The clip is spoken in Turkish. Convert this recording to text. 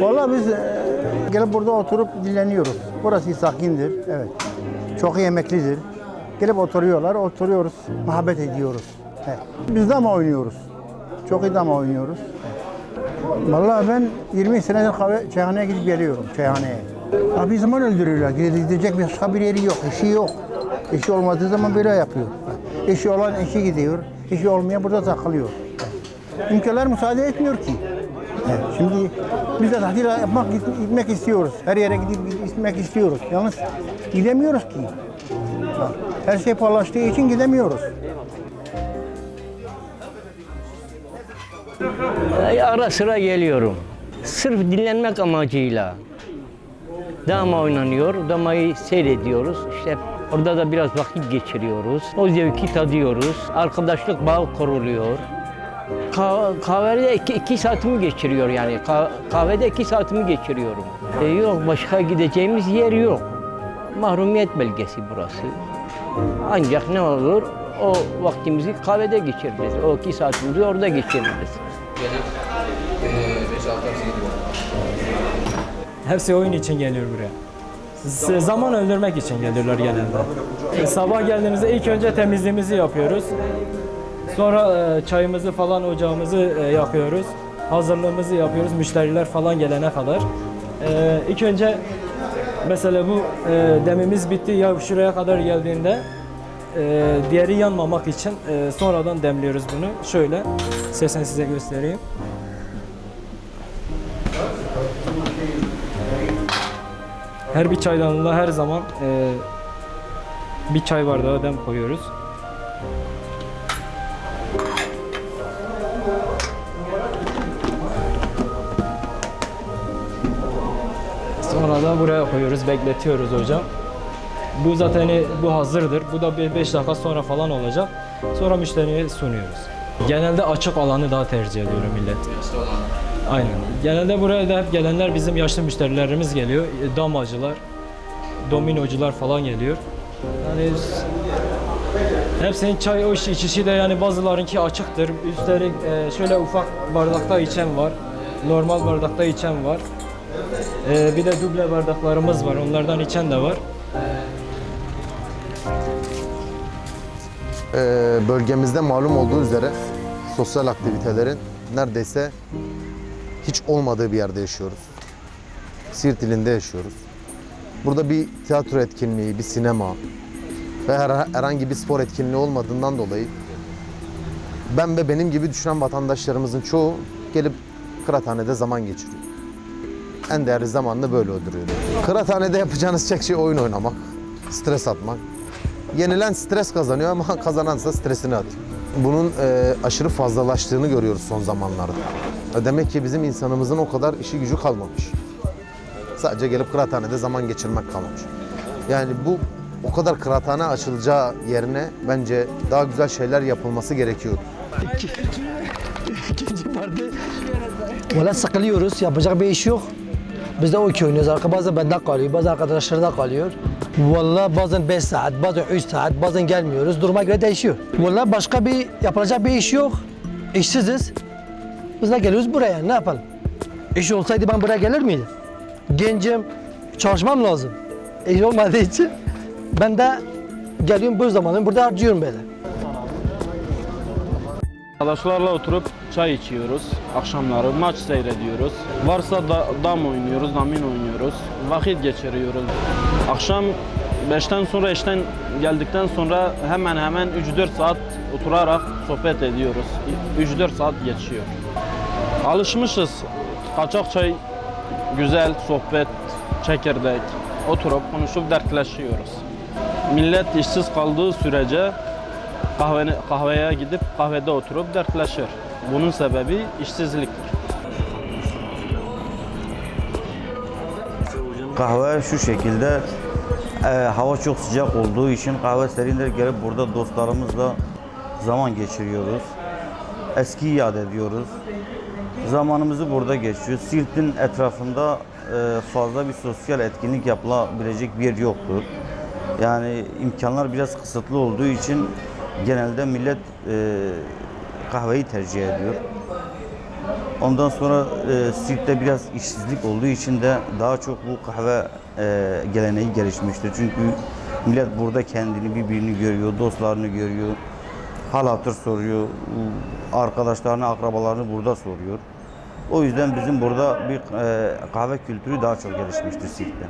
Vallahi biz e, gelip burada oturup dinleniyoruz. Burası sakindir, evet. Çok yemeklidir. Gelip oturuyorlar, oturuyoruz, muhabbet ediyoruz. Evet. Biz dama oynuyoruz. Çok iyi dama oynuyoruz. Evet. Vallahi ben 20 senedir kahve, çayhaneye gidip geliyorum, çayhaneye. Abi zaman öldürüyorlar, gidecek başka bir yeri yok, işi yok. İşi olmadığı zaman böyle yapıyor. İşi olan işi gidiyor, işi olmayan burada takılıyor. İmkanlar müsaade etmiyor ki. Şimdi biz de tatil yapmak, git- gitmek istiyoruz. Her yere gidip gitmek istiyoruz. Yalnız gidemiyoruz ki. Her şey pahalaştığı için gidemiyoruz. Ara sıra geliyorum. Sırf dinlenmek amacıyla. Dama oynanıyor, damayı seyrediyoruz. İşte orada da biraz vakit geçiriyoruz. O zevki tadıyoruz. Arkadaşlık bağı kuruluyor. Ka- kahvede iki, iki saatimi geçiriyor yani. Ka- kahvede iki saatimi geçiriyorum. E, yok başka gideceğimiz yer yok. Mahrumiyet belgesi burası. Ancak ne olur o vaktimizi kahvede geçiririz. O iki saatimizi orada geçiririz. Hepsi oyun için geliyor buraya. Zaman öldürmek için geliyorlar genelde. E, Sabah geldiğimizde ilk önce temizliğimizi yapıyoruz. Sonra e, çayımızı falan ocağımızı e, yakıyoruz. Hazırlığımızı yapıyoruz müşteriler falan gelene kadar. İlk önce mesela bu demimiz bitti ya şuraya kadar geldiğinde diğeri yanmamak için sonradan demliyoruz bunu. Şöyle sesini size göstereyim. Her bir çaydanlığa her zaman e, bir çay bardağı dem koyuyoruz. Sonra da buraya koyuyoruz, bekletiyoruz hocam. Bu zaten bu hazırdır. Bu da 5 dakika sonra falan olacak. Sonra müşteriye sunuyoruz. Genelde açık alanı daha tercih ediyor millet. Aynen. Genelde buraya da hep gelenler bizim yaşlı müşterilerimiz geliyor. E, Damacılar, dominocular falan geliyor. Yani hepsinin çay o iş içişi de yani bazılarınki açıktır. Üstelik e, şöyle ufak bardakta içen var. Normal bardakta içen var. E, bir de duble bardaklarımız var. Onlardan içen de var. Bölgemizde malum olduğu üzere sosyal aktivitelerin neredeyse hiç olmadığı bir yerde yaşıyoruz. Siirt ilinde yaşıyoruz. Burada bir tiyatro etkinliği, bir sinema ve her- herhangi bir spor etkinliği olmadığından dolayı ben ve benim gibi düşünen vatandaşlarımızın çoğu gelip kıraathanede zaman geçiriyor. En değerli zamanını böyle öldürüyor. Kıraathanede yapacağınız tek şey oyun oynamak, stres atmak, Yenilen stres kazanıyor ama kazanansa stresini atıyor. Bunun e, aşırı fazlalaştığını görüyoruz son zamanlarda. E, Demek ki bizim insanımızın o kadar işi gücü kalmamış. Sadece gelip kıraathanede zaman geçirmek kalmış. Yani bu o kadar kıraathane açılacağı yerine bence daha güzel şeyler yapılması gerekiyor. İkinci parti. Valla sıkılıyoruz. Yapacak bir iş yok. Biz de okey oynuyoruz. Bazen bende kalıyor, bazı arkadaşlarda kalıyor. Valla bazen 5 saat, bazen 3 saat, bazen gelmiyoruz. Duruma göre değişiyor. Valla başka bir yapılacak bir iş yok. İşsiziz. Biz de geliyoruz buraya. Ne yapalım? İş olsaydı ben buraya gelir miydim? Gencim, çalışmam lazım. İş olmadığı için ben de geliyorum bu zamanı burada harcıyorum böyle. Arkadaşlarla oturup çay içiyoruz akşamları, maç seyrediyoruz. Varsa da dam oynuyoruz, damin oynuyoruz. Vakit geçiriyoruz. Akşam 5'ten sonra işten geldikten sonra hemen hemen 3-4 saat oturarak sohbet ediyoruz. 3-4 saat geçiyor. Alışmışız. Kaçak çay, güzel sohbet, çekirdek. Oturup konuşup dertleşiyoruz. Millet işsiz kaldığı sürece kahvene, kahveye gidip kahvede oturup dertleşir. Bunun sebebi işsizliktir. Kahve şu şekilde e, hava çok sıcak olduğu için kahve serindir gelip burada dostlarımızla zaman geçiriyoruz. Eski yad ediyoruz. Zamanımızı burada geçiyoruz. Silt'in etrafında e, fazla bir sosyal etkinlik yapılabilecek bir yer yoktur. Yani imkanlar biraz kısıtlı olduğu için genelde millet e, kahveyi tercih ediyor. Ondan sonra e, Sirt'te biraz işsizlik olduğu için de daha çok bu kahve e, geleneği gelişmiştir. Çünkü millet burada kendini birbirini görüyor, dostlarını görüyor, hal hatır soruyor, arkadaşlarını, akrabalarını burada soruyor. O yüzden bizim burada bir e, kahve kültürü daha çok gelişmiştir Sirt'te.